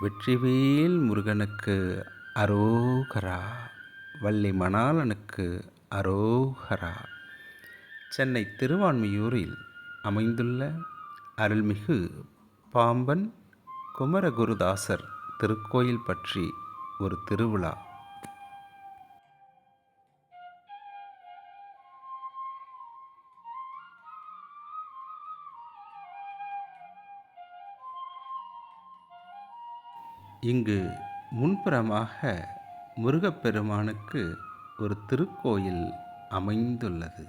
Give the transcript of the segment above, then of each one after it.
வெற்றிவேல் முருகனுக்கு அரோகரா வள்ளி மணாளனுக்கு அரோகரா. சென்னை திருவான்மியூரில் அமைந்துள்ள அருள்மிகு பாம்பன் குமரகுருதாசர் திருக்கோயில் பற்றி ஒரு திருவிழா. இங்கு முன்புறமாக முருகப்பெருமானுக்கு ஒரு திருக்கோயில் அமைந்துள்ளது.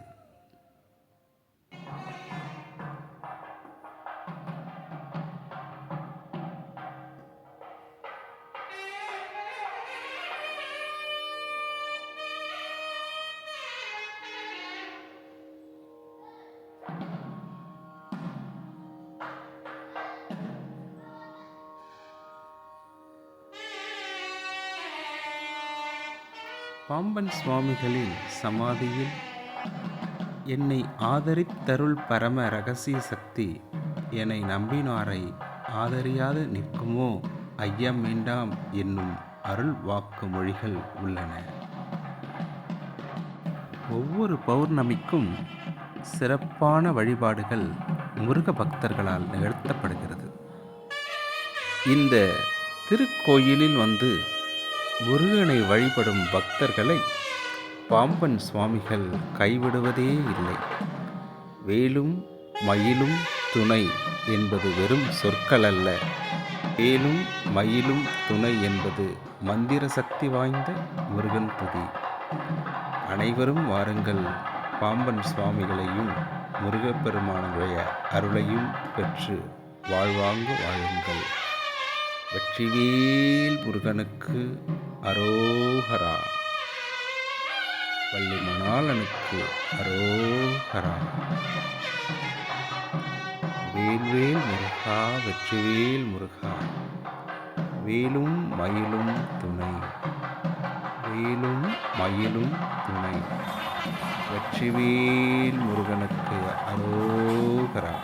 பாம்பன் சுவாமிகளின் சமாதியில் என்னை ஆதரித்தருள் பரம ரகசிய சக்தி என்னை நம்பினாரை ஆதரியாது நிற்குமோ? ஐயம் வேண்டாம் என்னும் அருள் வாக்கு மொழிகள் உள்ளன. ஒவ்வொரு பௌர்ணமிக்கும் சிறப்பான வழிபாடுகள் முருக பக்தர்களால் நிகழ்த்தப்படுகிறது. இந்த திருக்கோயிலில் வந்து முருகனை வழிபடும் பக்தர்களை பாம்பன் சுவாமிகள் கைவிடுவதே இல்லை. வேலும் மயிலும் துணை என்பது வெறும் சொற்கள் அல்ல. வேலும் மயிலும் துணை என்பது மந்திர சக்தி வாய்ந்த முருகன் துதி. அனைவரும் வாருங்கள் பாம்பன் சுவாமிகளையும் முருகப்பெருமானுடைய அருளையும் பெற்று வாழ்வாங்கு வாழுங்கள். வெற்றிவேல் முருகனுக்கு அரோஹரா வள்ளி மணாலனுக்கு அரோஹரா வேல்வேல் முருகா வெற்றிவேல் முருகா. வேலும் மயிலும் துணை. வேலும் மயிலும் துணை. வெற்றிவேல் முருகனுக்கு அரோகரா.